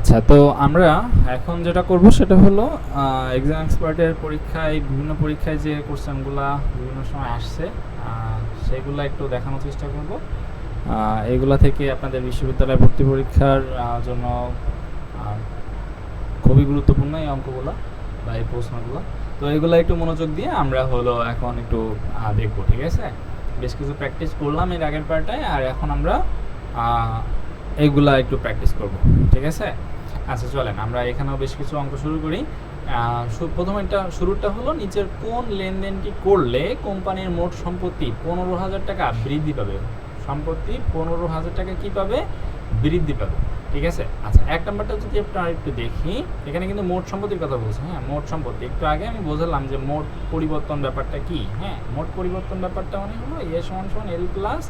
আচ্ছা তো আমরা এখন যেটা করব সেটা হলো এক্সাম এক্সপার্টের পরীক্ষায় বিভিন্ন পরীক্ষায় যে কোশ্চেনগুলো বিভিন্ন সময় আসছে সেগুলো একটু দেখানোর চেষ্টা করব। এগুলা থেকে আপনাদের বিশ্ববিদ্যালয় ভর্তি পরীক্ষার জন্য খুবই গুরুত্বপূর্ণ এই অঙ্কগুলো বা এই প্রশ্নগুলো। তো এগুলো একটু মনোযোগ দিয়ে আমরা হলো এখন একটু দেখব ঠিক আছে? বেশ কিছু প্র্যাকটিস করলাম এর আগের পার্টায় আর এখন আমরা আহ, এইগুলা একটু প্র্যাকটিস করব ঠিক আছে? আচ্ছা চলেন, আমরা এখানেও বেশ কিছু অঙ্ক শুরু করি। প্রথম একটা শুরুটা হলো নিচের কোন লেনদেনটি করলে কোম্পানির মোট সম্পত্তি পনেরো হাজার টাকা বৃদ্ধি পাবে? সম্পত্তি পনেরো হাজার টাকা কি পাবে? বৃদ্ধি পাবে। ঠিক আছে? আচ্ছা এক নম্বরটা যদি আপনারা একটু দেখি, এখানে কিন্তু মোট সম্পত্তির কথা বলছে হ্যাঁ মোট সম্পত্তি। একটু আগে আমি বোঝালাম যে মোট পরিবর্তন ব্যাপারটা কি হ্যাঁ মোট পরিবর্তন ব্যাপারটা মানে হলো এ সমান সমান এল প্লাস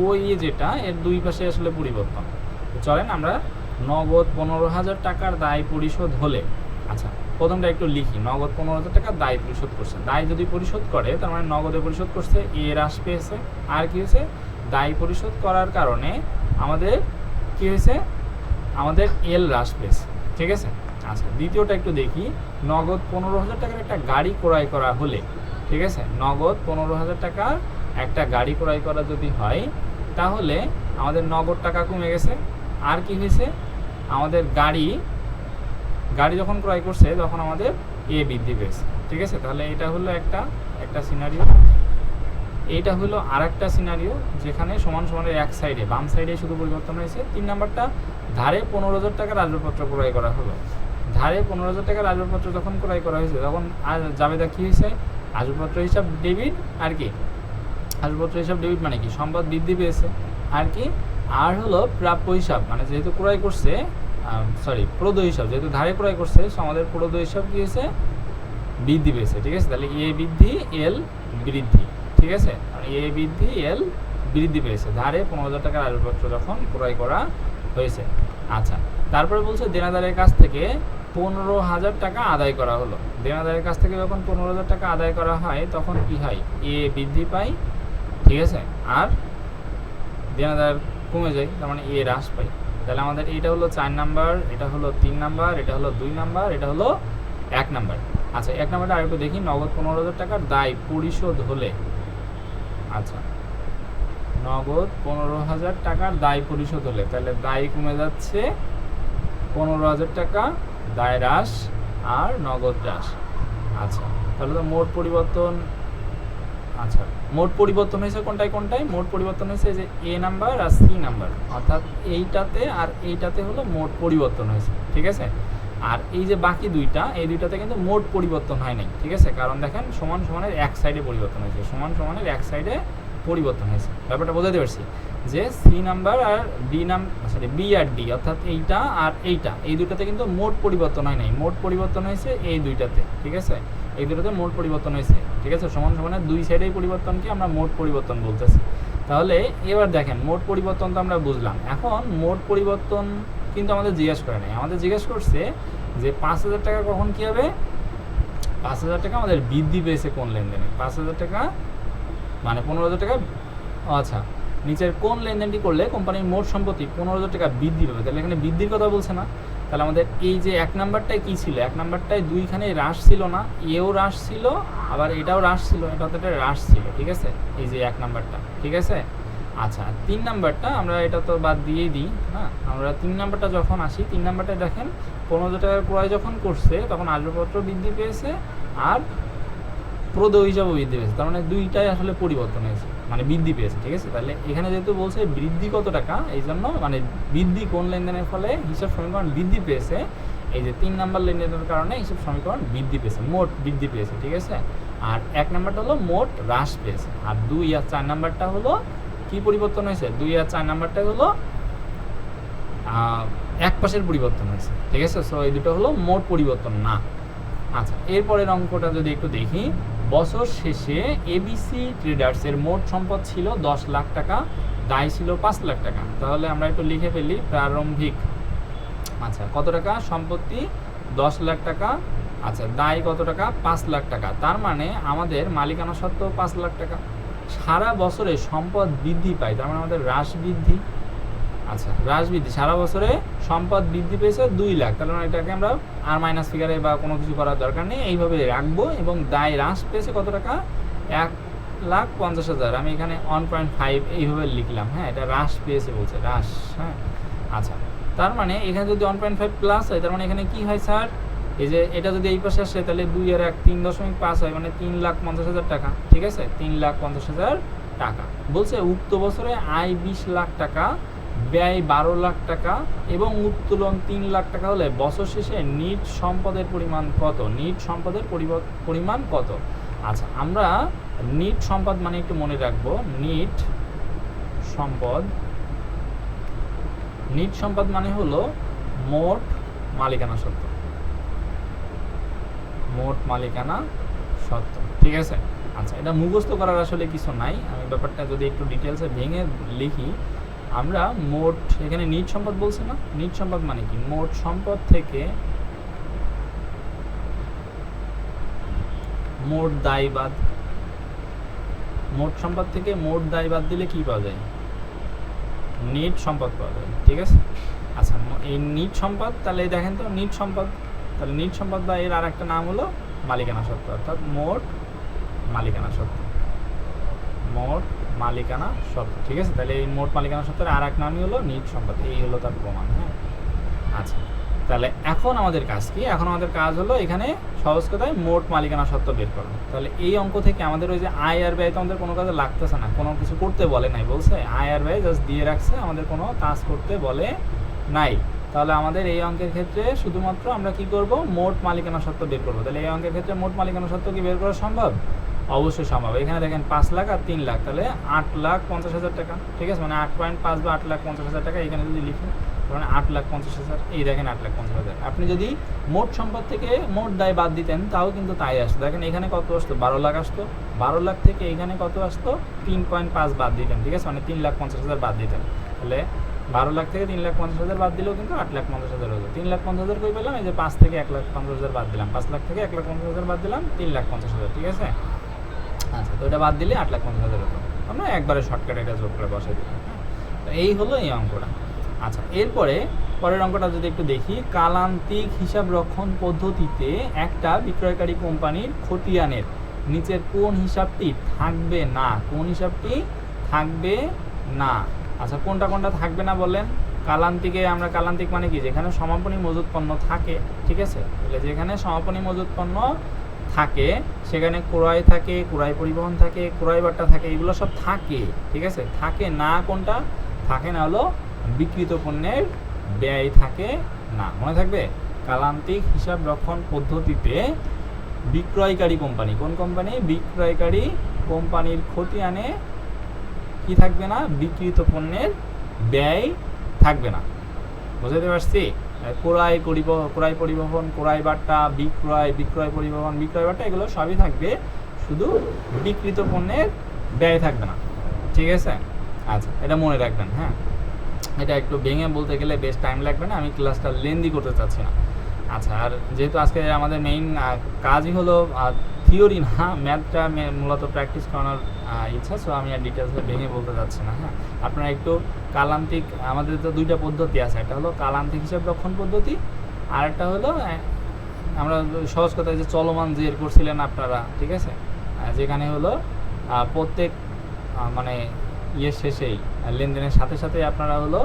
ও ইয়ে যেটা, এর দুই পাশে আসলে পরিবর্তন। চলেন, আমরা নগদ পনেরো হাজার টাকার দায় পরিশোধ হলে আচ্ছা প্রথমটা একটু লিখি, নগদ পনেরো হাজার টাকা দায় পরিশোধ করছে। দায় যদি পরিশোধ করে, তার মানে নগদে পরিশোধ করছে, এ হ্রাস পেয়েছে। আর কি হয়েছে? দায় পরিশোধ করার কারণে আমাদের কি হয়েছে? আমাদের এল হ্রাস পেয়েছে। ঠিক আছে? আচ্ছা দ্বিতীয়টা একটু দেখি। নগদ পনেরো হাজার টাকার একটা গাড়ি ক্রয় করা হলে, ঠিক আছে? নগদ পনেরো হাজার টাকার একটা গাড়ি ক্রয় করা যদি হয়, তাহলে আমাদের নগদ টাকা কমে গেছে। আর কি হয়েছে? আমাদের গাড়ি গাড়ি যখন ক্রয় করছে, তখন আমাদের এ বৃদ্ধি পেয়েছে। ঠিক আছে? তাহলে এটা হলো একটা একটা সিনারিও এইটা হলো আর একটা সিনারিও যেখানে সমান সমানের এক সাইডে বাম সাইডে শুধু পরিবর্তন হয়েছে। তিন নাম্বারটা, ধারে পনেরো হাজার টাকার আসবাবপত্র ক্রয় করা হলো। ধারে পনেরো হাজার টাকার আসবাবপত্র যখন ক্রয় করা হয়েছে, তখন জাবেদা কী হয়েছে? আসবপত্র হিসাব ডেবিট আর কি। আসবপত্র হিসাব ডেবিট মানে কি? সম্পদ বৃদ্ধি পেয়েছে। আর কি? আর হলো প্রাপ্য হিসাব মানে যেহেতু ক্রয় করছে সরি প্রদ হিসাব, যেহেতু ধারে ক্রয় করছে সো আমাদের প্রদ হিসাব কি হয়েছে? বৃদ্ধি পেয়েছে, ঠিক আছে? তাহলে এ বৃদ্ধি এল বৃদ্ধি, ঠিক আছে? এ বৃদ্ধি এল বৃদ্ধি পেয়েছে। ধারে পনেরো হাজার টাকার আসবাবপত্র যখন ক্রয় করা হয়েছে। আচ্ছা তারপরে বলছে দেনাদারের কাছ থেকে পনেরো হাজার টাকা আদায় করা হলো। দেনাদারের কাছ থেকে যখন পনেরো হাজার টাকা আদায় করা হয়, তখন কি হয়? এ বৃদ্ধি পায়, ঠিক আছে? আর দেনাদার কমে যায়, তার মানে এ হ্রাস পায়। তাহলে আমাদের এটা হলো চার নাম্বার, এটা হলো তিন নাম্বার, এটা হলো দুই নাম্বার, এটা হলো এক নাম্বার। আচ্ছা এক নাম্বারটা আরেকটু দেখি, নগদ পনেরো হাজার টাকার দায় পরিশোধ হলে। আচ্ছা নগদ পনেরো হাজার টাকার দায় পরিশোধ হলে, তাহলে দায় কমে যাচ্ছে পনেরো হাজার টাকা, দায় হ্রাস আর নগদ হ্রাস। আচ্ছা তাহলে তো মোট পরিবর্তন আচ্ছা মোট পরিবর্তন হয়েছে কোনটায় কোনটায়? মোট পরিবর্তন হয়েছে যে এ নাম্বার আর সি নাম্বার অর্থাৎ এইটাতে আর এইটাতে হলো মোট পরিবর্তন হয়েছে, ঠিক আছে? আর এই যে বাকি দুইটা, এই দুইটাতে কিন্তু মোট পরিবর্তন হয় নাই, ঠিক আছে? কারণ দেখেন, সমান সমানের এক সাইডে পরিবর্তন হয়েছে, সমান সমানের এক সাইডে পরিবর্তন হয়েছে। ব্যাপারটা বোঝাতে পারছি যে সি নাম্বার আর ডি নাম সরি বি আর ডি অর্থাৎ এইটা আর এইটা, এই দুইটাতে কিন্তু মোট পরিবর্তন হয় নাই। মোট পরিবর্তন হয়েছে এই দুইটাতে, ঠিক আছে? এই দুটোতে মোট পরিবর্তন হয়েছে, ঠিক আছে? সমান সমানের দুই সাইডেই পরিবর্তনকে আমরা মোট পরিবর্তন বলতেছি। তাহলে এবার দেখেন, মোট পরিবর্তন তো আমরা বুঝলাম। এখন মোট পরিবর্তন কিন্তু আমাদের জিজ্ঞেস করে নাই। আমাদের জিজ্ঞেস করছে যে পাঁচ হাজার টাকা কখন কী হবে? পাঁচ হাজার টাকা আমাদের বৃদ্ধি পেয়েছে কোন লেনদেনে? পাঁচ হাজার টাকা মানে পনেরো হাজার টাকা? আচ্ছা নিচের কোন লেনদেনটি করলে কোম্পানির মোট সম্পত্তি পনেরো হাজার টাকা বৃদ্ধি পাবে? তাহলে এখানে বৃদ্ধির কথা বলছে না। তাহলে আমাদের এই যে এক নাম্বারটায় কী ছিল? এক নাম্বারটায় দুইখানে হ্রাস ছিল না, এও হ্রাস ছিল, আবার এটাও হ্রাস ছিল, এটা একটা হ্রাস ছিল, ঠিক আছে? এই যে এক নাম্বারটা, ঠিক আছে? আচ্ছা তিন নাম্বারটা আমরা এটা তো বাদ দিয়ে দিই হ্যাঁ? আমরা তিন নাম্বারটা যখন আসি, তিন নাম্বারটা দেখেন, পনেরো টাকার ক্রয় যখন করছে, তখন আসবাবপত্র বৃদ্ধি পেয়েছে, আর প্রদ হিসাবে বৃদ্ধি পেয়েছে। তার মানে দুইটাই আসলে পরিবর্তন হয়েছে। মানে বৃদ্ধি পেয়েছে, ঠিক আছে? তাহলে এখানে যেহেতু বলছে বৃদ্ধি কত টাকা, এই জন্য মানে বৃদ্ধি কোন লেনদেনের ফলে হিসাব সমীকরণ বৃদ্ধি পেয়েছে? এই যে তিন নাম্বার লেনদেনের কারণে হিসাব সমীকরণ বৃদ্ধি পেয়েছে, মোট বৃদ্ধি পেয়েছে, ঠিক আছে? আর এক নাম্বারটা হলো মোট হ্রাস পেয়েছে। আর দুই আর চার নাম্বারটা হলো কি পরিবর্তন হয়েছে? দুই আর চার নাম্বারটা হলো এক পাশের পরিবর্তন হয়েছে, ঠিক আছে? সো এই দুটো হলো মোট পরিবর্তন না। আচ্ছা এরপরের অঙ্কটা যদি একটু দেখি। বছর শেষে এবিসি ট্রেডার্সের মোট সম্পদ ছিল দশ লাখ টাকা, দায় ছিল পাঁচ লাখ টাকা। তাহলে আমরা একটু লিখে ফেলি প্রারম্ভিক। আচ্ছা কত টাকা? সম্পত্তি দশ লাখ টাকা। আচ্ছা দায় কত টাকা? পাঁচ লাখ টাকা। তার মানে আমাদের মালিকানা সত্ত্বেও পাঁচ লাখ টাকা। সারা বছরে সম্পদ বৃদ্ধি পায়, তার মানে আমাদের হ্রাস বৃদ্ধি। আচ্ছা হ্রাস বৃদ্ধি সারা বছরে সম্পদ বৃদ্ধি পেয়েছে দুই লাখ। তাহলে মানে এটাকে আমরা আর মাইনাস ফিগারে বা কোনো কিছু করার দরকার নেই। এইভাবে রাখব এবং দায় হ্রাস পেয়েছে কত টাকা? এক লাখ পঞ্চাশ হাজার। আমি এখানে ওয়ান পয়েন্ট ফাইভ এইভাবে লিখলাম হ্যাঁ? এটা হ্রাস পেয়েছে বলছে, হ্রাস হ্যাঁ? আচ্ছা তার মানে এখানে যদি ওয়ান পয়েন্ট ফাইভ প্লাস হয়, তার মানে এখানে কি হয় স্যার এই যে এটা যদি এই পাশে আসে, তাহলে দুই আর এক তিন দশমিক পাঁচ হয় মানে তিন লাখ পঞ্চাশ হাজার টাকা, ঠিক আছে? তিন লাখ পঞ্চাশ হাজার টাকা। বলছে উক্ত বছরে আয় বিশ লাখ টাকা ব্যয় বারো লাখ টাকা এবং উত্তোলন তিন লাখ টাকা হলে বছর শেষে নিট সম্পদের পরিমাণ কত? নিট সম্পদের পরিমাণ কত? আচ্ছা আমরা নিট সম্পদ মানে একটু মনে রাখব। নিট সম্পদ নিট সম্পদ মানে হলো মোট মালিকানা সত্ত্ব। মোট মালিকানা সত্ত্ব, ঠিক আছে? আচ্ছা এটা মুখস্থ করার আসলে কিছু নাই। আমি ব্যাপারটা যদি একটু ডিটেলসে ভেঙে লিখি আমরা মোট, এখানে নিট সম্পদ বলছি না? নিট সম্পদ মানে কি? মোট সম্পদ থেকে মোট দায় বাদ, মোট সম্পদ থেকে মোট দায় বাদ দিলে কি পাওয়া যায়? নিট সম্পদ পাওয়া যায়, ঠিক আছে? আচ্ছা এই নিট সম্পদ, তাহলে দেখেন তো, নিট সম্পদ। তাহলে নিট সম্পদ বা এর আর একটা নাম হলো মালিকানা সত্ত্ব, অর্থাৎ মোট মালিকানা সত্ত্ব। মোট মালিকানা সত্ত্ব ঠিক আছে? তাহলে এই মোট মালিকানা সত্ত্বের আর এক নামই হলো নিট সম্পদ, এই হলো তার প্রমাণ হ্যাঁ? আচ্ছা তাহলে এখন আমাদের কাজ কি? এখন আমাদের কাজ হলো এখানে সহজ কথায় মোট মালিকানা সত্ত্ব বের করা। তাহলে এই অঙ্ক থেকে আমাদের ওই যে আয় আর ব্যয় তো আমাদের কোনো কাজে লাগতেছে না, কোনো কিছু করতে বলে নাই, বলছে? আয় আর ব্যয় জাস্ট দিয়ে রাখছে, আমাদের কোনো কাজ করতে বলে নাই। তাহলে আমাদের এই অঙ্কের ক্ষেত্রে শুধুমাত্র আমরা কি করব? মোট মালিকানা সত্ত্ব বের করব। তাহলে এই অঙ্কের ক্ষেত্রে মোট মালিকানা সত্ত্ব কি বের করা সম্ভব? অবশ্যই সম্ভব এখানে দেখেন পাঁচ লাখ আর তিন লাখ তাহলে আট লাখ পঞ্চাশ হাজার টাকা ঠিক আছে মানে আট পয়েন্ট পাঁচ বা আট লাখ পঞ্চাশ হাজার টাকা এখানে যদি লিখেন মানে আট লাখ পঞ্চাশ হাজার এই দেখেন আট লাখ পঞ্চাশ হাজার আপনি যদি মোট সম্পদ থেকে মোট দায় বাদ দিতেন তাও কিন্তু তাই আসতো দেখেন এখানে কত আসতো বারো লাখ আসতো বারো লাখ থেকে এখানে কত আসতো তিন পয়েন্ট পাঁচ বাদ দিতেন ঠিক আছে মানে তিন লাখ পঞ্চাশ হাজার বাদ দিতেন তাহলে বারো লাখ থেকে তিন লাখ পঞ্চাশ হাজার বাদ দিলেও কিন্তু আট লাখ পঞ্চাশ হাজার হতো তিন লাখ পঞ্চাশ হাজার কই পেলাম এই যে পাঁচ থেকে এক লাখ পঞ্চাশ হাজার বাদ দিলাম পাঁচ লাখ থেকে এক লাখ পঞ্চাশ হাজার বাদ দিলাম তিন লাখ পঞ্চাশ হাজার ঠিক আছে আচ্ছা তো এটা বাদ দিলে আট লাখ পঞ্চাশ হাজার হতো। আমরা একবারে শর্টকাটে এটা যোগ করে বসাই দিলাম হ্যাঁ? তো এই হলো এই অঙ্কটা। আচ্ছা এরপরে পরের অঙ্কটা যদি একটু দেখি, কালান্তিক হিসাব রক্ষণ পদ্ধতিতে একটা বিক্রয়কারী কোম্পানির খতিয়ানের নিচের কোন হিসাবটি থাকবে না, কোন হিসাবটি থাকবে না। আচ্ছা কোনটা কোনটা থাকবে না বলেন কালান্তিকে আমরা কালান্তিক মানে কি? যেখানে সমাপনী মজুত পণ্য থাকে, ঠিক আছে? যেখানে সমাপনী মজুত পণ্য থাকে, সেখানে ক্রয় থাকে ক্রয় পরিবহন থাকে ক্রয় বার্তা থাকে, এগুলো সব থাকে, ঠিক আছে? থাকে না কোনটা? থাকে না হলো বিক্রিত পণ্যের ব্যয় থাকে না। মনে থাকবে? কালান্তিক হিসাব রক্ষণ পদ্ধতিতে বিক্রয়কারী কোম্পানি, কোন কোম্পানি? বিক্রয়কারী কোম্পানির ক্ষতি আনে কি থাকবে না? বিক্রিত পণ্যের ব্যয় থাকবে না। বুঝতে পারছি? ক্রয় ক্রয় পরিবহন, ক্রয় বার্তা, বিক্রয় বিক্রয় পরিবহন, বিক্রয় বার্তা, এগুলো সবই থাকবে। শুধু বিক্রিত পণ্যের ব্যয় থাকবে না। ঠিক আছে? আচ্ছা এটা মনে রাখবেন হ্যাঁ? এটা একটু ভেঙে বলতে গেলে বেশ টাইম লাগবে না, আমি ক্লাসটা লেন্দি করতে চাচ্ছি না। আচ্ছা আর যেহেতু আজকে আমাদের মেইন কাজই হলো থিওরি না ম্যাথটা মূলত প্র্যাকটিস করানোর ইচ্ছা সো আমি আর ডিটেলসে ভেঙে বলতে চাচ্ছি না হ্যাঁ। আপনারা একটু কালান্তিক, আমাদের তো দুইটা পদ্ধতি আছে, একটা হলো কালান্তিক হিসাব রক্ষণ পদ্ধতি, আর একটা হলো আমরা সহজ কথায় যে চলমান জের করছিলেন আপনারা, ঠিক আছে? যেখানে হলো প্রত্যেক মানে ইয়ের শেষেই লেনদেনের সাথে সাথে আপনারা হলো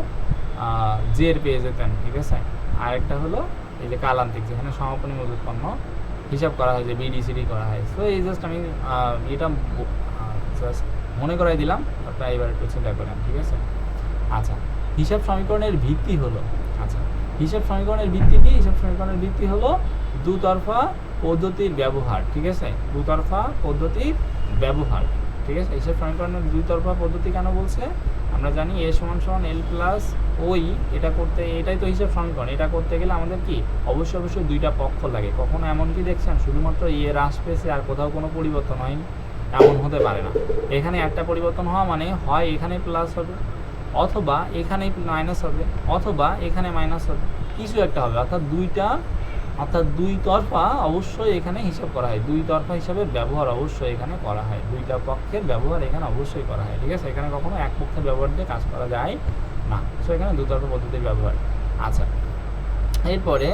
জের পেয়ে যেতেন, ঠিক আছে? আরেকটা হলো, এই যে কালান্তিক, যেখানে সমাপনী মজুত পণ্য হিসাব করা হয় যে বিডিসিডি করা হয়। সো এই জাস্ট আমি এটা জাস্ট মনে করাই দিলাম আপনারা এবার একটু চিন্তা করেন ঠিক আছে? আচ্ছা হিসাব সমীকরণের ভিত্তি হলো আচ্ছা হিসাব সমীকরণের ভিত্তি কি? হিসাব সমীকরণের ভিত্তি হলো দুতরফা পদ্ধতির ব্যবহার, ঠিক আছে? দুতরফা পদ্ধতির ব্যবহার, ঠিক আছে? হিসাব সমীকরণের দুতরফা পদ্ধতি কেন বলছে? আমরা জানি এ সমান সমান এল প্লাস ওই এটা করতে, এটাই তো হিসাব সমীকরণ। এটা করতে গেলে আমাদের কি? অবশ্যই অবশ্যই দুইটা পক্ষ লাগে। কখনো এমন কি দেখছেন? শুধুমাত্র ইয়ে হ্রাস পেয়েছে আর কোথাও কোনো পরিবর্তন হয়নি। এমন হতে পারে না। এখানে একটা পরিবর্তন হওয়া মানে হয় এখানে প্লাস হবে, অথবা এখানে মাইনাস হবে, অথবা এখানে মাইনাস হবে। কিছু একটা হবে, অর্থাৎ দুইটা অর্থাৎ দুই তরফা অবশ্যই এখানে হিসাব করা হয়। দুই তরফা হিসাবে ব্যবহার অবশ্যই এখানে করা হয়। দুইটা পক্ষের ব্যবহার এখানে অবশ্যই করা হয়, ঠিক আছে? এখানে কখনো এক পক্ষের ব্যবহার দিয়ে কাজ করা যায় না। সো এখানে দুতর্ক পদ্ধতির ব্যবহার। আচ্ছা এরপরে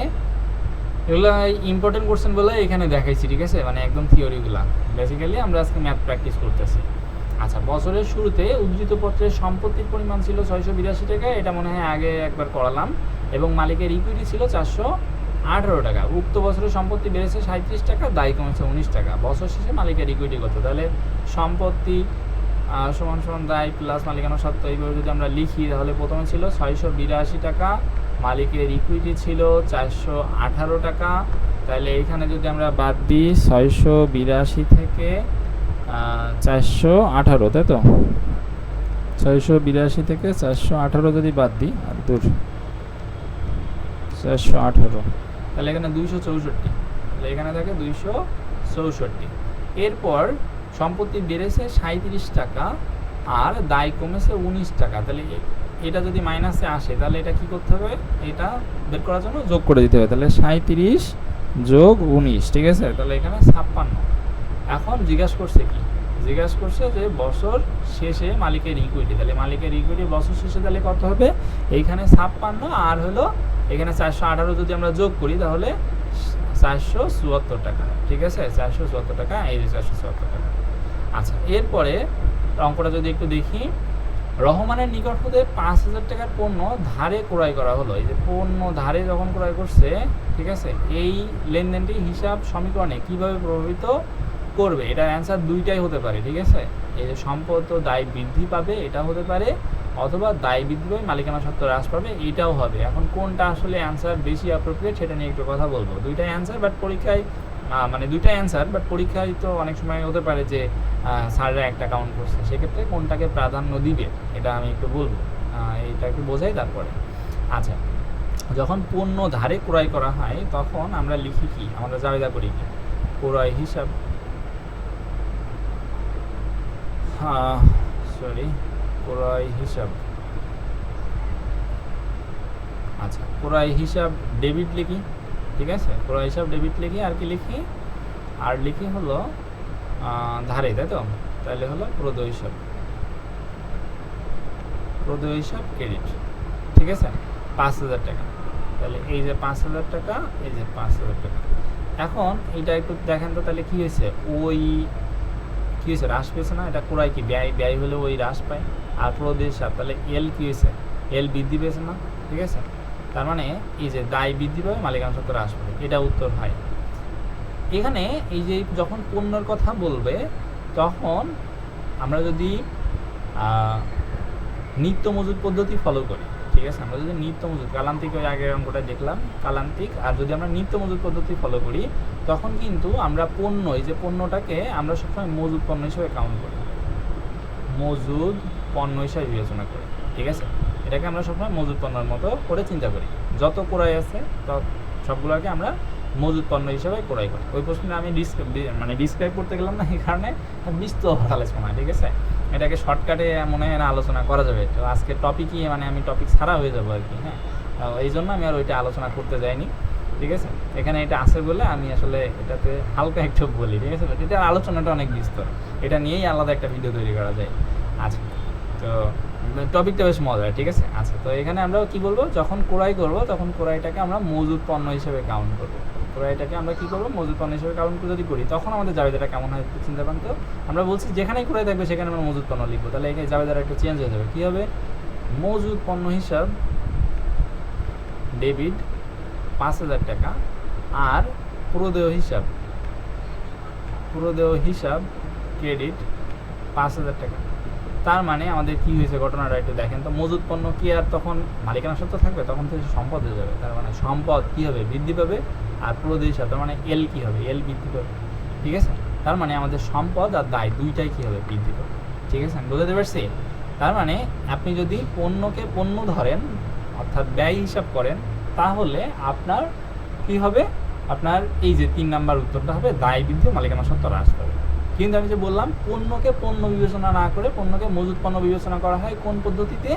এগুলো ইম্পর্টেন্ট কোশ্চেন বলে এখানে দেখাইছি, ঠিক আছে? মানে একদম থিওরিগুলা বেসিক্যালি আমরা আজকে ম্যাথ প্র্যাকটিস করতেছি। আচ্ছা বছরের শুরুতে উদ্ধৃত পত্রের সম্পত্তির পরিমাণ ছিল ছয়শো বিরাশি টাকা। এটা মনে হয় আগে একবার করালাম এবং মালিকের ইকুইটি ছিল চারশো আঠারো টাকা। উক্ত বছরের সম্পত্তি বেড়েছে সাঁত্রিশ টাকা, দায় কমেছে উনিশ টাকা। বছর শেষে মালিকের ইকুইটি কত? তাহলে সম্পত্তি সমান সমান দায় প্লাস মালিকানা সত্ত্ব এইভাবে যদি আমরা লিখি, তাহলে প্রথমে ছিল ছয়শো বিরাশি টাকা, মালিকের ইকুইটি ছিল চারশো আঠারো টাকা। তাহলে এইখানে যদি আমরা বাদ দিই, ছয়শো বিরাশি থেকে চারশো আঠারো, তাই তো? ছয়শো বিরাশি থেকে চারশো আঠারো যদি বাদ দিই, আর দূর, চারশো আঠারো। তাহলে এখানে দুইশো চৌষট্টি। তাহলে এখানে থাকে দুইশো চৌষট্টি। এরপর সম্পত্তি বেড়েছে সাঁত্রিশ টাকা আর দায় কমেছে উনিশ টাকা। তাহলে এটা যদি মাইনাসে আসে, তাহলে এটা কি করতে হবে? এটা বের করার জন্য যোগ করে দিতে হবে। তাহলে সাঁত্রিশ যোগ উনিশ, ঠিক আছে? তাহলে এখানে ছাপ্পান্ন। এখন জিজ্ঞাসা করছে কি? জিজ্ঞাসা করছে যে বছর শেষে মালিকের ইকুইটি তাহলে মালিকের ইকুইটি বছর শেষে তাহলে কত হবে? এইখানে ছাপ্পান্ন আর হলো এখানে চারশো আঠারো যদি আমরা যোগ করি, তাহলে চারশো চুয়াত্তর টাকা। ঠিক আছে? চারশো চুয়াত্তর টাকা, এই যে চারশো চুয়াত্তর টাকা। আচ্ছা এরপরে অঙ্কটা যদি একটু দেখি, রহমানের নিকট হতে পাঁচ হাজার টাকার পণ্য ধারে ক্রয় করা হলো। এই যে পণ্য ধারে যখন ক্রয় করছে, ঠিক আছে? এই লেনদেনটি হিসাব সমীকরণে কীভাবে প্রভাবিত করবে? এটার অ্যান্সার দুইটাই হতে পারে, ঠিক আছে? এই যে সম্পদ দায় বৃদ্ধি পাবে এটা হতে পারে। অথবা দায় পাবে মালিকানা সত্ত্ব হ্রাস পাবে এটাও হবে। এখন কোনটা আসলে অ্যান্সার বেশি অ্যাপ্রোপ্রিয়েট সেটা নিয়ে একটু কথা বলব। দুইটা অ্যান্সার বাট পরীক্ষায় মানে দুইটা অ্যান্সার বাট পরীক্ষায় তো অনেক সময় হতে পারে যে স্যাররা একটা কাউন্ট করছে। সেক্ষেত্রে কোনটাকে প্রাধান্য দিবে, এটা আমি একটু বলব। এটা একটু বোঝাই তারপরে। আচ্ছা যখন পণ্য ধারে ক্রয় করা হয়, তখন আমরা লিখি কি? আমরা জাবেদা করি কি? ক্রয় হিসাব সরি ক্রয় হিসাব। আচ্ছা। ক্রয় হিসাব ডেবিট লিখি ঠিক আছে? ক্রয় হিসাব ডেবিট লিখি আর কি লিখি? আর লিখি হলো ধারে তাই তো? তাহলে হলো প্রদয় হিসাব। প্রদয় হিসাব ক্রেডিট ঠিক আছে? পাঁচ হাজার টাকা। তাহলে এই যে পাঁচ হাজার টাকা এই যে পাঁচ হাজার টাকা। এখন এটা একটু দেখেন তো তাহলে কি হয়েছে? ওই কি হয়েছে? হ্রাস পেয়েছে না? এটা কোরাই কি ব্যয়? ব্যয় হলে ওই হ্রাস পায়? আর প্রদেশ তাহলে এল কি হয়েছে? এল বৃদ্ধি পেয়েছে না? ঠিক আছে? তার মানে এই যে দায় বৃদ্ধি পাবে, মালিকানা সত্ত্ব হ্রাস পাবে। এটা উত্তর হয়। এখানে এই যে যখন পণ্যর কথা বলবে, তখন আমরা যদি নিত্য মজুদ পদ্ধতি ফলো করি, ঠিক আছে? আমরা যদি নিত্য মজুদ কালান্তিক ওই আগের অঙ্কটা দেখলাম, কালান্তিক, আর যদি আমরা নিত্য মজুদ পদ্ধতি ফলো করি, তখন কিন্তু আমরা পণ্য এই যে পণ্যটাকে আমরা সবসময় মজুদ পণ্য হিসেবে কাউন্ট করি। মজুদ পণ্য হিসাবে বিবেচনা করি, ঠিক আছে? এটাকে আমরা সবসময় মজুদ পণ্যের মতো করে চিন্তা করি। যত ক্রয় আছে, তত সবগুলোকে আমরা মজুদ পণ্য হিসাবে ক্রয় করি। ওই প্রশ্নে আমি মানে ডিসক্রাইব করতে গেলাম না, এই কারণে বিস্তর আলোচনা ঠিক আছে? এটাকে শর্টকাটে মনে হয় না আলোচনা করা যাবে। তো আজকে টপিকই মানে আমি টপিক ছাড়া হয়ে যাব আর কি হ্যাঁ? এই জন্য আমি আর ওইটা আলোচনা করতে যাইনি, ঠিক আছে? এখানে এটা আছে বলে আমি আসলে এটাতে হালকা একটু বলি, ঠিক আছে? এটা আলোচনাটা অনেক বিস্তর। এটা নিয়েই আলাদা একটা ভিডিও তৈরি করা যায়। আচ্ছা। তো টপিকটা বেশ মজার, ঠিক আছে? আচ্ছা তো এখানে আমরা কি বলব? যখন ক্রয় করব, তখন ক্রয়টাকে আমরা মজুদ পণ্য হিসেবে কাউন্ট করব। ক্রয়টাকে আমরা কি করব? মজুদ পণ্য হিসেবে কাউন্ট যদি করি, তখন আমাদের জাবেদাটা কেমন হয় একটু চিন্তা করেন তো। আমরা বলছি, যেখানেই ক্রয় থাকবে, সেখানে আমরা মজুদ পণ্য লিখব। তাহলে এখানে জাবেদাটা একটু চেঞ্জ হয়ে যাবে। কী হবে? মজুদ পণ্য হিসাব ডেবিট পাঁচ হাজার টাকা, আর প্রদেয় হিসাব প্রদেয় হিসাব ক্রেডিট পাঁচ হাজার টাকা। তার মানে আমাদের কি হয়েছে ঘটনাটা একটু দেখেন। তো মজুদ পণ্য কি আর তখন মালিকানা সত্ত্ব থাকবে? তখন তো সম্পদ হয়ে যাবে। তার মানে সম্পদ কি হবে? বৃদ্ধি পাবে আর হিসাব তার মানে এল কি হবে? এল বৃদ্ধি পাবে। ঠিক আছে? তার মানে আমাদের সম্পদ আর দায় দুইটাই কি হবে? বৃদ্ধি পাবে। ঠিক আছে? বুঝতে পারছি তার মানে আপনি যদি পণ্যকে পণ্য ধরেন, অর্থাৎ ব্যয় হিসাব করেন, তাহলে আপনার কি হবে? আপনার এই যে তিন নাম্বার উত্তরটা হবে, দায় বৃদ্ধি মালিকানা সত্ত্ব হ্রাস পাবে। কিন্তু আমি যে বললাম, পণ্যকে পণ্য বিবেচনা না করে, পণ্যকে মজুদ পণ্য বিবেচনা করা হয় কোন পদ্ধতিতে?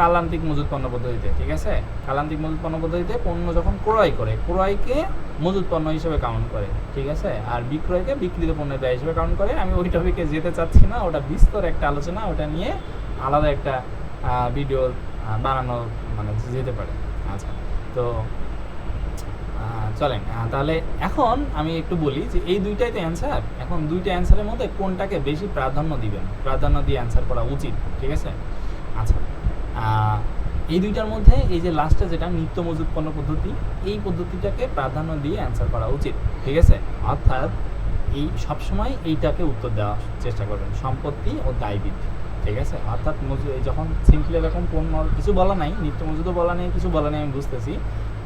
কালান্তিক মজুদ পণ্য পদ্ধতিতে, ঠিক আছে? কালান্তিক মজুদ পণ্য পদ্ধতিতে পণ্য যখন ক্রয় করে, ক্রয়কে মজুদ পণ্য হিসেবে কাউন্ট করে, ঠিক আছে? আর বিক্রয়কে বিক্রিত পণ্যের ব্যয় হিসেবে কাউন্ট করে। আমি ওই টপিকে যেতে চাচ্ছি না, ওটা বিস্তর একটা আলোচনা, ওটা নিয়ে আলাদা একটা ভিডিও বানানো মানে যেতে পারে। আচ্ছা তো চলেন তাহলে এখন আমি একটু বলি যে এই দুইটাই তো অ্যান্সার এখন দুইটা অ্যান্সারের মধ্যে কোনটাকে বেশি প্রাধান্য দিবেন? প্রাধান্য দিয়ে অ্যান্সার করা উচিত, ঠিক আছে? আচ্ছা এই দুইটার মধ্যে এই যে লাস্টে যেটা নিত্য মজুত পণ্য পদ্ধতি, এই পদ্ধতিটাকে প্রাধান্য দিয়ে অ্যান্সার করা উচিত, ঠিক আছে? অর্থাৎ এই সবসময় এইটাকে উত্তর দেওয়ার চেষ্টা করবেন, সম্পত্তি ও দায় বৃদ্ধি ঠিক আছে? অর্থাৎ মজুদ যখন সিম্পলি এরকম পণ্য কিছু বলা নাই, নিত্য মজুদও বলা নেই, কিছু বলা নেই, আমি বুঝতেছি।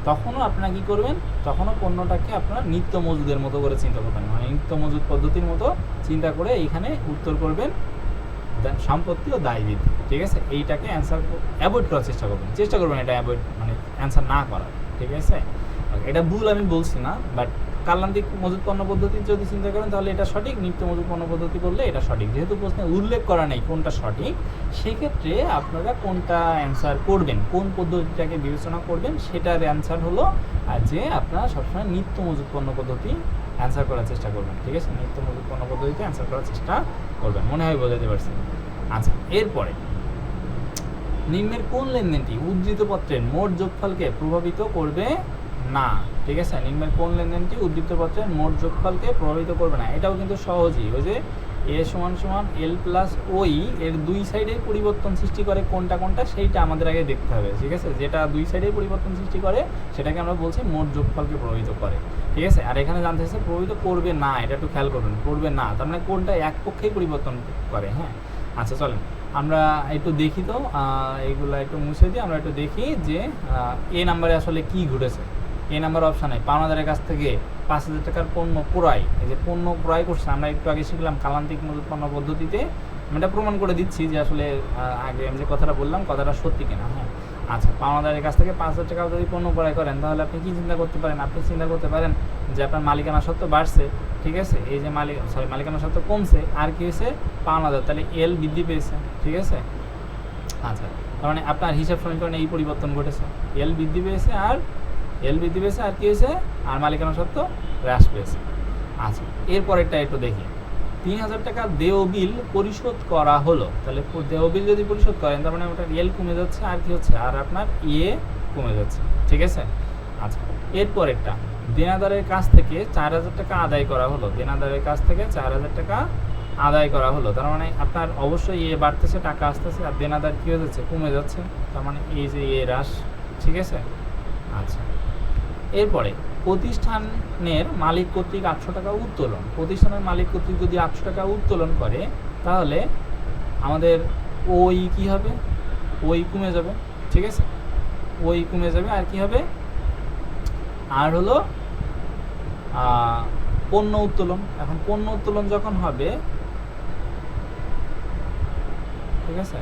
তখনও আপনারা কী করবেন? তখনও পণ্যটাকে আপনার নিত্য মজুদের মতো করে চিন্তা করবেন। মানে নিত্য মজুদ পদ্ধতির মতো চিন্তা করে এইখানে উত্তর করবেন সম্পত্তি ও দায় বৃদ্ধি ঠিক আছে? এইটাকে অ্যান্সার অ্যাভয়েড করার চেষ্টা করবেন। চেষ্টা করবেন এটা অ্যাভয়েড মানে অ্যান্সার না করার। ঠিক আছে? এটা ভুল আমি বলছি না বাট কালান্তিক মজুদ পণ্য পদ্ধতি যদি চিন্তা করেন, তাহলে এটা সঠিক। নিত্য মজুদ পণ্য পদ্ধতি বললে এটা সঠিক। যেহেতু প্রশ্নে উল্লেখ করা নেই কোনটা সঠিক, সেক্ষেত্রে আপনারা কোনটা অ্যান্সার করবেন, কোন পদ্ধতিটাকে বিবেচনা করবেন, সেটার অ্যান্সার হলো যে আপনারা সবসময় নিত্য মজুদ পণ্য পদ্ধতি অ্যান্সার করার চেষ্টা করবেন, ঠিক আছে? নিত্য মজুদ পণ্য পদ্ধতিতে অ্যান্সার করার চেষ্টা করবেন। মনে হয় বোঝাতে পারছি। আচ্ছা এরপরে নিম্নের কোন লেনদেনটি উদ্ধৃত পত্রের মোট যোগফলকে প্রভাবিত করবে? না, ঠিক আছে? নিম্নের কোন লেনদেনটি উদ্ধৃত পত্রের মোট যোগফলকে প্রভাবিত করবে না, এটাও কিন্তু সহজই। ওই যে এ সমান সমান এল প্লাস ওই এর দুই সাইডে পরিবর্তন সৃষ্টি করে কোনটা কোনটা, সেইটা আমাদের আগে দেখতে হবে, ঠিক আছে? যেটা দুই সাইডে পরিবর্তন সৃষ্টি করে, সেটাকে আমরা বলছি মোট যোগফলকে প্রভাবিত করে, ঠিক আছে? আর এখানে জানতে চাইছে প্রভাবিত করবে না, এটা একটু খেয়াল করবেন, করবে না, তার মানে কোনটা এক পক্ষেই পরিবর্তন করে হ্যাঁ? আচ্ছা চলেন, আমরা একটু দেখি তো এইগুলো একটু মুছে দিই, আমরা একটু দেখি যে এ নাম্বারে আসলে কি ঘটেছে। এ নাম্বার অপশানে পাওনাদারের কাছ থেকে পাঁচ হাজার টাকার পণ্য ক্রয়, এই যে পণ্য ক্রয় করছে আমরা একটু আগে শিখলাম কালান্তিক মজুত পণ্য পদ্ধতিতে। আমি এটা প্রমাণ করে দিচ্ছি যে আসলে আগে আমি যে কথাটা বললাম, কথাটা সত্যি কিনা হ্যাঁ? আচ্ছা পাওনাদারের কাছ থেকে পাঁচ হাজার টাকা যদি পণ্য ক্রয় করেন, তাহলে আপনি কী চিন্তা করতে পারেন? আপনি চিন্তা করতে পারেন যে আপনার মালিকানা সত্ত্ব বাড়ছে, ঠিক আছে? এই যে মালিক সরি মালিকানা সত্ত্ব কমছে, আর কি হয়েছে? পাওনাদার, তাহলে এল বৃদ্ধি পেয়েছে, ঠিক আছে? আচ্ছা তার মানে আপনার হিসাব সমীকরণে এই পরিবর্তন ঘটেছে। এল বৃদ্ধি পেয়েছে আর এল বৃদ্ধি পেয়েছে আর কি হয়েছে? আর মালিকানা সত্ত্ব হ্রাস পেয়েছে। আচ্ছা এরপরেরটা একটু দেখি। তিন হাজার টাকা দেয় বিল পরিশোধ করা হলো। তাহলে প- দেয় বিল যদি পরিশোধ করেন, তার মানে ওটার এল কমে যাচ্ছে আর কি হচ্ছে? আর আপনার ইয়ে কমে যাচ্ছে। ঠিক আছে? আচ্ছা এরপরেরটা। দেনাদারের কাছ থেকে চার হাজার টাকা আদায় করা হলো। দেনাদারের কাছ থেকে চার হাজার টাকা আদায় করা হলো। তার মানে আপনার অবশ্যই ইয়ে বাড়তেছে, টাকা আসতেছে, আর দেনাদার কী হয়ে যাচ্ছে? কমে যাচ্ছে। তার মানে এই যে ইয়ে হ্রাস, ঠিক আছে? আচ্ছা এরপরে, প্রতিষ্ঠানের মালিক কর্তৃক আটশো টাকা উত্তোলন। প্রতিষ্ঠানের মালিক কর্তৃক যদি আটশো টাকা উত্তোলন করে, তাহলে আমাদের ওই কি হবে? ওই কমে যাবে। ঠিক আছে? ওই কমে যাবে। আর কি হবে? আর হলো পণ্য উত্তোলন। এখন পণ্য উত্তোলন যখন হবে, ঠিক আছে?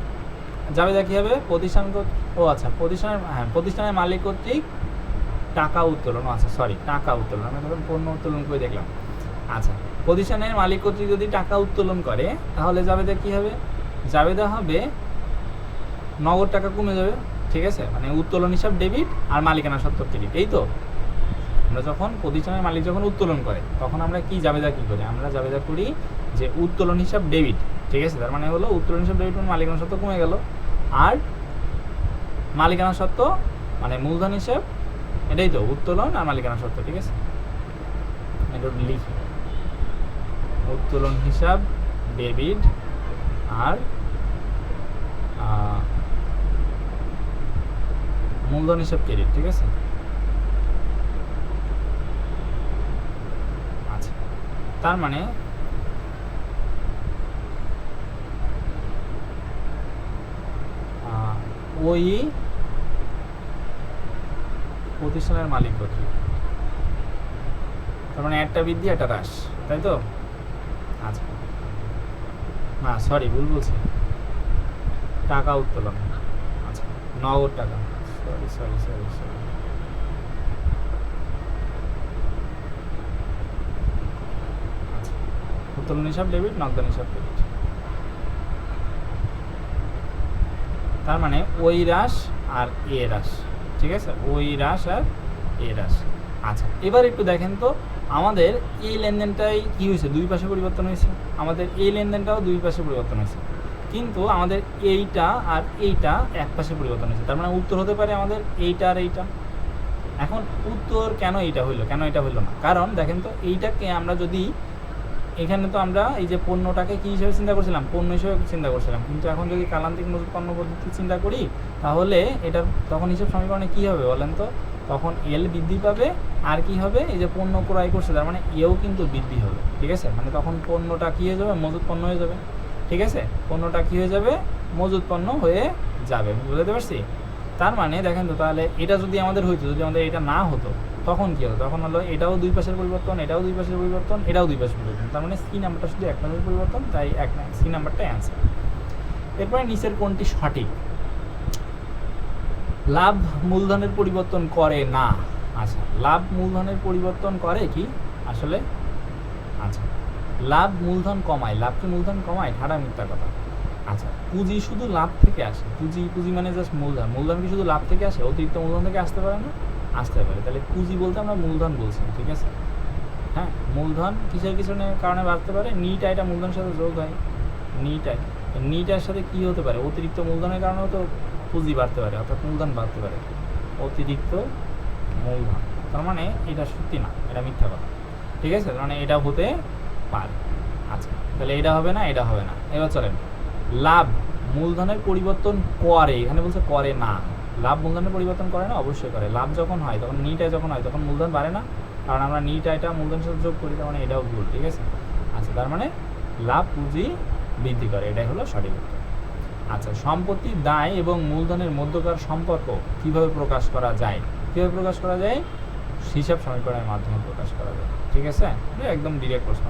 যাবে কি হবে? প্রতিষ্ঠান ও আচ্ছা প্রতিষ্ঠানের হ্যাঁ প্রতিষ্ঠানের মালিক কর্তৃক টাকা উত্তোলন আচ্ছা সরি টাকা উত্তোলন, আমি তখন পণ্য উত্তোলন করে দেখলাম। আচ্ছা প্রতিষ্ঠানের মালিক কর্তৃক যদি টাকা উত্তোলন করে, তাহলে জাবেদা কি হবে? জাবেদা হবে নগদ টাকা কমে যাবে, ঠিক আছে? মানে উত্তোলন হিসাব ডেবিট আর মালিকানা সত্ত্ব ক্রেডিট, এই তো? আমরা যখন, প্রতিষ্ঠানের মালিক যখন উত্তোলন করে, তখন আমরা কি জাবেদা কি করি? আমরা জাবেদা করি যে উত্তোলন হিসাব ডেবিট, ঠিক আছে? তার মানে হলো উত্তোলন হিসাব ডেবিট মানে মালিকানা সত্ত্ব কমে গেল। আর মালিকানা সত্ত্ব মানে মূলধন হিসেব, এটাই তো, উত্তোলন আর মালিকানা সত্ত্ব ঠিক আছে? এটা লিখি। উত্তোলন হিসাব, ডেবিট আর মূলধন হিসাব ক্রেডিট, ঠিক আছে? আচ্ছা তার মানে ওই প্রতিষ্ঠানের মালিক কর্তৃক তার মানে একটা বৃদ্ধি, একটা হ্রাস, তাই তো? আচ্ছা। না সরি ভুল বলছি। টাকা উত্তোলন। আচ্ছা নগদ টাকা। সরি সরি সরি সরি উত্তোলন হিসাব ডেবিট নগদান হিসাব ডেবিট তার মানে ওই হ্রাস আর এ হ্রাস। ঠিক আছে? ওই হ্রাস আর এ হ্রাস। আচ্ছা এবার একটু দেখেন তো, আমাদের এই লেনদেনটাই কি হয়েছে? দুই পাশে পরিবর্তন হয়েছে। আমাদের এই লেনদেনটাও দুই পাশে পরিবর্তন হয়েছে। কিন্তু আমাদের এইটা আর এইটা এক পাশে পরিবর্তন হয়েছে। তার মানে উত্তর হতে পারে আমাদের এইটা আর এইটা। এখন উত্তর কেন এইটা হইল? কেন এটা হইল না? কারণ দেখেন তো, এইটাকে আমরা যদি এখানে তো আমরা এই যে পণ্যটাকে কী হিসেবে চিন্তা করছিলাম? পণ্য হিসেবে চিন্তা করছিলাম। কিন্তু এখন যদি কালান্তিক মজুত পণ্য পদ্ধতি চিন্তা করি, তাহলে এটা তখন হিসেব সমীকরণে কী হবে বলেন তো? তখন এল বৃদ্ধি পাবে, আর কি হবে? এই যে পণ্য ক্রয় করছে, তার মানে এও কিন্তু বৃদ্ধি হবে, ঠিক আছে? মানে তখন পণ্যটা কী হয়ে যাবে? মজুত পণ্য হয়ে যাবে, ঠিক আছে? পণ্যটা কী হয়ে যাবে? মজুত পণ্য হয়ে যাবে, বুঝতে পারছি? তার মানে দেখেন তো, তাহলে এটা যদি আমাদের হইতো, যদি আমাদের এটা না হতো তখন কী হলো? তখন হলো এটাও দুই পাশের পরিবর্তন, এটাও দুই পাশের পরিবর্তন, এটাও দুই পাশের পরিবর্তন। তার মানে সি নাম্বারটা শুধু এক পাশের পরিবর্তন, তাই এক সি নাম্বারটাই অ্যান্সার এরপরে নিচের কোনটি সঠিক? লাভ মূলধনের পরিবর্তন করে না। আচ্ছা লাভ মূলধনের পরিবর্তন করে কি? আসলে আচ্ছা লাভ মূলধন কমায়। লাভ কি মূলধন কমায়? ঠাডা মিথ্যা কথা। আচ্ছা পুঁজি শুধু লাভ থেকে আসে। পুঁজি পুঁজি মানে জাস্ট মূলধন। মূলধন কি শুধু লাভ থেকে আসে? অতিরিক্ত মূলধন থেকে আসতে পারে না। আসতে পারে। তাহলে পুঁজি বলতে আমরা মূলধন বলছি, ঠিক আছে? হ্যাঁ মূলধন কিসের কিসের কারণে বাড়তে পারে। নিট আইটা মূলধনের সাথে যোগ হয়। নিট আই নিটার সাথে কি হতে পারে? অতিরিক্ত মূলধনের কারণেও তো পুঁজি বাড়তে পারে, অর্থাৎ মূলধন বাড়তে পারে। অতিরিক্ত মূলধন, তার মানে এটা সত্যি না, এটা মিথ্যা কথা, ঠিক আছে? তার মানে এটা হতে পারে। আচ্ছা তাহলে এটা হবে না, এটা হবে না। এবার চলেন। লাভ, মূলধনের পরিবর্তন করে, এখানে বলছে করে না। লাভ মূলধনের পরিবর্তন করে না, অবশ্যই করে। লাভ যখন হয়, তখন নিটা যখন হয়, তখন মূলধন বাড়ে না। কারণ আমরা নিটা এটা মূলধনের সাথে যোগ করি, তার মানে এটাও ভুল, ঠিক আছে? আচ্ছা তার মানে লাভ পুঁজি বৃদ্ধি করে, এটাই হলো সঠিক উত্তর। আচ্ছা সম্পত্তির দায় এবং মূলধনের মধ্যকার সম্পর্ক কীভাবে প্রকাশ করা যায়? কীভাবে প্রকাশ করা যায়? হিসাব সমীকরণের মাধ্যমে প্রকাশ করা যায়, ঠিক আছে? একদম ডিরেক্ট প্রশ্ন।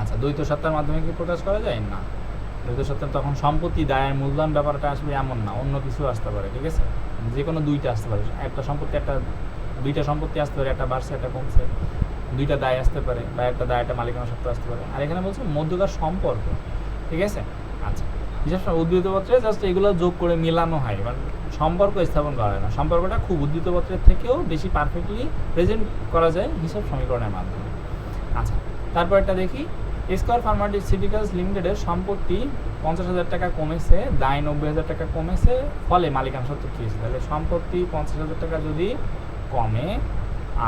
আচ্ছা দ্বৈত সত্তার মাধ্যমে কি প্রকাশ করা যায়? না। দ্বৈত সত্তার তখন সম্পত্তি দায়ের মূলধন ব্যাপারটা আসবে এমন না, অন্য কিছু আসতে পারে, ঠিক আছে? যে কোনো দুইটা আসতে পারে। একটা সম্পত্তি, একটা, দুইটা সম্পত্তি আসতে পারে, একটা বাড়ছে, একটা কমছে। দুইটা দায় আসতে পারে বা একটা দায়, একটা মালিকানা সত্ত্ব আসতে পারে। আর এখানে বলছে মধ্যকার সম্পর্ক, ঠিক আছে? আচ্ছা হিসাব উদ্বৃত্তপত্রে জাস্ট এগুলো যোগ করে মেলানো হয়, এবার সম্পর্ক স্থাপন করা হয় না। সম্পর্কটা খুব উদ্বৃত্তপত্রের থেকেও বেশি পারফেক্টলি প্রেজেন্ট করা যায় হিসাব সমীকরণের মাধ্যমে। আচ্ছা তারপর একটা দেখি স্কোয়ার ফার্মাসিউটিক্যালস লিমিটেডের সম্পত্তি পঞ্চাশ হাজার টাকা কমেছে, দায় নব্বই হাজার টাকা কমেছে, ফলে মালিকানা সত্ত্ব কী হয়েছে তাহলে সম্পত্তি পঞ্চাশ হাজার টাকা যদি কমে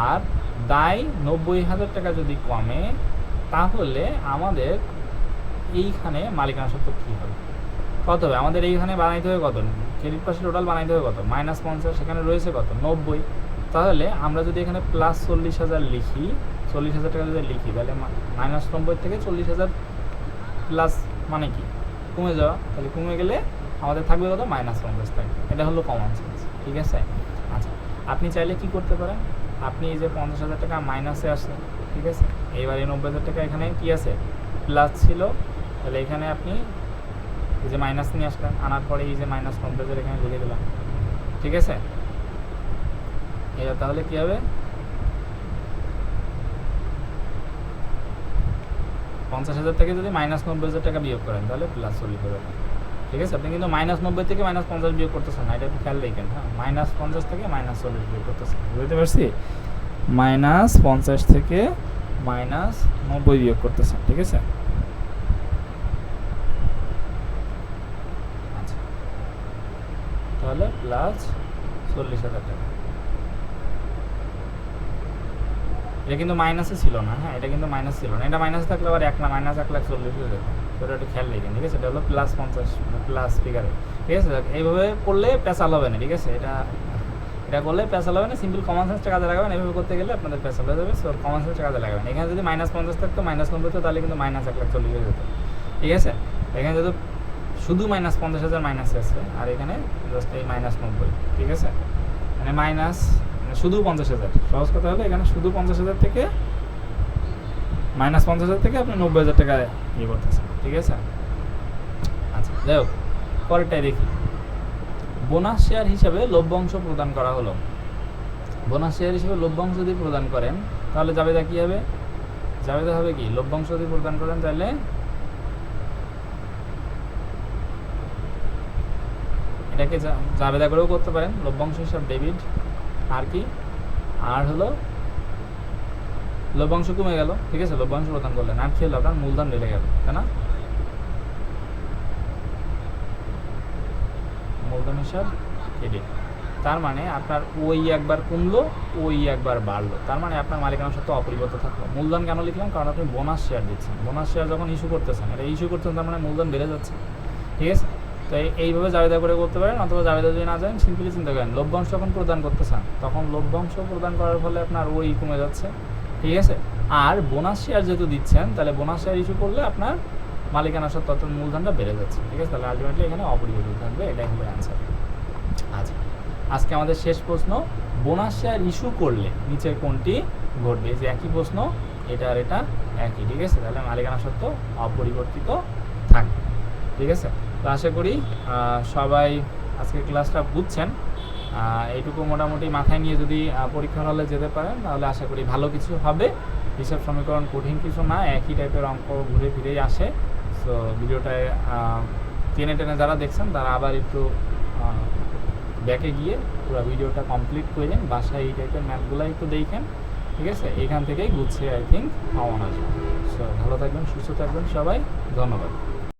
আর দায় নব্বই হাজার টাকা যদি কমে, তাহলে আমাদের এইখানে মালিকানা সত্ত্ব কী হবে? কত হবে? আমাদের এইখানে বানাইতে হবে কত? ক্রেডিট পাশে টোটাল বানাইতে হবে কত? মাইনাস পঞ্চাশ, সেখানে রয়েছে কত? নব্বই। তাহলে আমরা যদি এখানে প্লাস চল্লিশ হাজার লিখি চল্লিশ হাজার টাকা যদি লিখি, তাহলে মাইনাস নব্বই থেকে চল্লিশ হাজার প্লাস মানে কি? কমে যাওয়া। তাহলে কমে গেলে আমাদের থাকবে কত? মাইনাস পঞ্চাশ থাকবে এটা হলো কমন সেন্স ঠিক আছে? আচ্ছা আপনি চাইলে কি করতে পারেন? আপনি এই যে পঞ্চাশ হাজার টাকা মাইনাসে আসে ঠিক আছে? এইবার এই নব্বই হাজার টাকা এখানে কি আছে? প্লাস ছিল। তাহলে এখানে আপনি এই যে মাইনাস নিয়ে আসলেন, আনার পরে এই যে মাইনাস নব্বই হাজার এখানে লিখে দিলাম, ঠিক আছে? এবার তাহলে কী হবে? পঞ্চাশ হাজার থেকে যদি মাইনাস নব্বই হাজার টাকা বিয়োগ করেন, তাহলে প্লাস চল্লিশ হাজার ঠিক আছে? আপনি কিন্তু মাইনাস নব্বই থেকে মাইনাস পঞ্চাশ বিয়োগ করতেছেন না, এটা একটু খেয়াল রাখেন হ্যাঁ? মাইনাস পঞ্চাশ থেকে মাইনাস চল্লিশ বিয়োগ করতেছেন, বুঝতে পারছি? মাইনাস পঞ্চাশ থেকে মাইনাস নব্বই বিয়োগ করতেছেন, ঠিক আছে? আচ্ছা। তাহলে প্লাস চল্লিশ হাজার টাকা। এটা কিন্তু মাইনাসে ছিল না হ্যাঁ এটা কিন্তু মাইনাস ছিল না। এটা মাইনাস থাকলে আবার এক না মাইনাস এক লাখ চল্লিশ হয়ে যেত তো একটু খেয়াল রেখেন ঠিক আছে? এটা হলো প্লাস পঞ্চাশ প্লাস ফিগারে ঠিক আছে? এইভাবে করলে পেঁচাল হবে না, ঠিক আছে? এটা এটা করলে পেঁচাল হবে না সিম্পল কমন সেন্সটা কাজে লাগাবেন এইভাবে করতে গেলে আপনাদের পেঁচাল হয়ে যাবে সো কমন সেন্সটা কাজে লাগাবেন এখানে যদি মাইনাস পঞ্চাশ থাকতো মাইনাস নব্বই তো তাহলে কিন্তু মাইনাস এক লাখ চল্লিশ হয়ে যেত, ঠিক আছে? এখানে যেহেতু শুধু মাইনাস পঞ্চাশ হাজার মাইনাসে আছে, আর এখানে জাস্ট এই মাইনাস নব্বই, ঠিক আছে? মানে মাইনাস শুধু পঞ্চাশ হাজার। সহজ কথা হলে, এখানে শুধু পঞ্চাশ হাজার থেকে মাইনাস পঞ্চাশ হাজার থেকে আপনি নব্বই হাজার টাকা ইয়ে করতেছেন, ঠিক আছে? আচ্ছা যাই হোক, পরেরটাই দেখি। বোনাস শেয়ার হিসাবে লভ্যাংশ প্রদান করা হলো। বোনাস শেয়ার হিসেবে লভ্যাংশ যদি প্রদান করেন, তাহলে জাবেদা কী হবে? জাবেদা হবে কি? লভ্যাংশ যদি প্রদান করেন, তাহলে এটাকে জাবেদা করেও করতে পারেন। লভ্যাংশ হিসাব ডেবিট আর কি? আর হলো লভ্যাংশ কমে গেল, ঠিক আছে? লভ্যাংশ প্রদান করলেন আর কি হলো আপনার মূলধন বেড়ে গেল, তাই না? মূলধন হিসাব ক্রেডিট তার মানে আপনার ওই একবার কমলো, ওই একবার বাড়লো। তার মানে আপনার মালিকানা সত্ত্ব অপরিবর্তিত থাকল। মূলধন কেন লিখলাম? কারণ আপনি বোনাস শেয়ার দিচ্ছেন। বোনাস শেয়ার যখন ইস্যু করতেছেন, এটা ইস্যু করতেছেন, তার মানে মূলধন বেড়ে যাচ্ছে। ঠিক আছে? তো এইভাবে জাবেদা করে করতে পারেন, অথবা জাবেদা যদি না জানেন সিম্পলি চিন্তা করেন লভ্যাংশ যখন প্রদান করতে চান, তখন লভ্যাংশ প্রদান করার ফলে আপনার ওই কমে যাচ্ছে, ঠিক আছে? আর বোনাস শেয়ার যেহেতু দিচ্ছেন, তাহলে বোনাস শেয়ার ইস্যু করলে আপনার মালিকানা সত্ত্ব তত মূলধনটা বেড়ে যাচ্ছে, ঠিক আছে? তাহলে আলটিমেটলি এখানে অপরিবর্তিত থাকবে, এটাই হলো অ্যান্সার আচ্ছা আজকে আমাদের শেষ প্রশ্ন বোনাস শেয়ার ইস্যু করলে নিচের কোনটি ঘটবে? যে একই প্রশ্ন, এটা আর এটা একই, ঠিক আছে? তাহলে মালিকানা সত্ত্ব অপরিবর্তিত থাকবে, ঠিক আছে? তো আশা করি সবাই আজকে ক্লাসটা বুঝছেন। এইটুকু মোটামুটি মাথায় নিয়ে যদি পরীক্ষার হলে যেতে পারেন, তাহলে আশা করি ভালো কিছু হবে। হিসাব সমীকরণ কঠিন কিছু না, একই টাইপের অঙ্ক ঘুরে ফিরেই আসে। সো ভিডিওটায় টেনে টেনে যারা দেখছেন, তারা আবার একটু ব্যাকে গিয়ে পুরো ভিডিওটা কমপ্লিট করে দিন বাসায় এই টাইপের ম্যাথগুলো একটু দেখেন, ঠিক আছে? এখান থেকেই গুছিয়ে আই থিঙ্ক পাওয়ানো আসবে সো ভালো থাকবেন, সুস্থ থাকবেন সবাই। ধন্যবাদ।